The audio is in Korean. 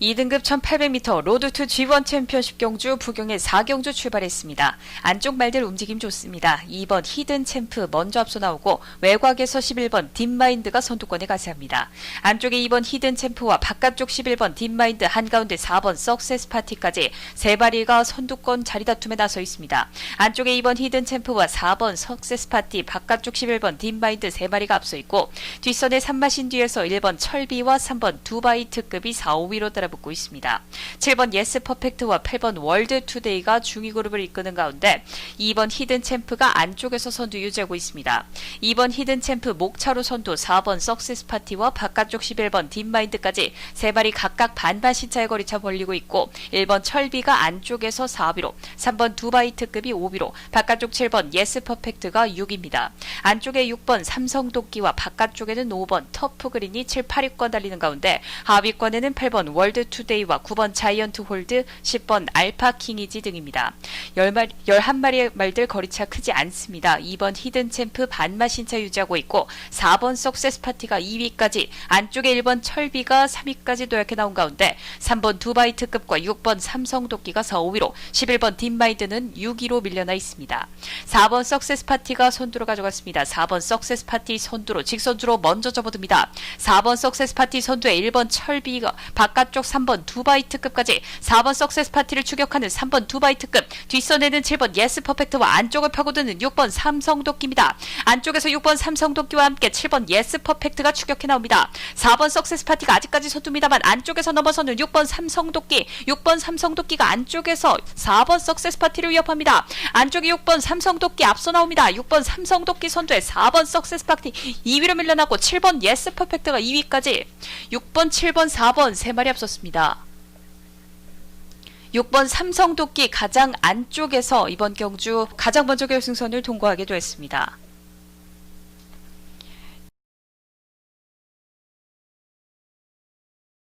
2등급 1800m 로드2 G1 챔피언십 경주 부경의 4경주 출발했습니다. 안쪽 말들 움직임 좋습니다. 2번 히든 챔프 먼저 앞서 나오고 외곽에서 11번 딥마인드가 선두권에 가세합니다. 안쪽에 2번 히든 챔프와 바깥쪽 11번 딥마인드 한가운데 4번 석세스 파티까지 세 마리가 선두권 자리 다툼에 나서 있습니다. 안쪽에 2번 히든 챔프와 4번 석세스 파티 바깥쪽 11번 딥마인드 세 마리가 앞서 있고 뒷선에 3마신 뒤에서 1번 철비와 3번 두바이 특급이 4, 5위로 따라 붙고 있습니다. 7번 예스 퍼펙트와 8번 월드 투데이가 중위 그룹을 이끄는 가운데 2번 히든 챔프가 안쪽에서 선두 유지하고 있습니다. 2번 히든 챔프 목차로 선두 4번 석세스 파티와 바깥쪽 11번 딥마인드까지 세 마리 각각 반반 신차의 거리차 벌리고 있고 1번 철비가 안쪽에서 4위로 3번 두바이 특급이 5위로 바깥쪽 7번 예스 퍼펙트가 6위입니다. 안쪽에 6번 삼성도끼와 바깥쪽에는 5번 터프그린이 7, 8위권 달리는 가운데 하위권에는 8번 월드 투데이와 9번 자이언트 홀드, 10번 알파 킹이지 등입니다. 10마리, 11마리의 말들 거리차 크지 않습니다. 2번 히든 챔프 반마 신차 유지하고 있고 4번 석세스 파티가 2위까지 안쪽에 1번 철비가 3위까지 도약해 나온 가운데 3번 두바이 특급과 6번 삼성 도끼가 4, 5위로 11번 딥마이드는 6위로 밀려나 있습니다. 4번 석세스 파티가 선두로 가져갔습니다. 4번 석세스 파티 선두로 직선주로 먼저 접어듭니다. 4번 석세스 파티 선두에 1번 철비가 바깥쪽 3번 두바이 특급까지 4번 석세스 파티를 추격하는 3번 두바이 특급 뒷선에는 7번 예스 퍼펙트와 안쪽을 파고드는 6번 삼성도끼입니다. 안쪽에서 6번 삼성도끼와 함께 7번 예스 퍼펙트가 추격해 나옵니다. 4번 석세스 파티가 아직까지 선두입니다만 안쪽에서 넘어서는 6번 삼성도끼 6번 삼성도끼가 안쪽에서 4번 석세스 파티를 위협합니다. 안쪽에 6번 삼성도끼 앞서 나옵니다. 6번 삼성도끼 선두에 4번 석세스 파티 2위로 밀려나고 7번 예스 퍼펙트가 2위까지 6번, 7번, 4번 세 마리 앞섰 습니다. 6번 삼성도끼 가장 안쪽에서 이번 경주 가장 먼저 결승선을 통과하게 됐습니다.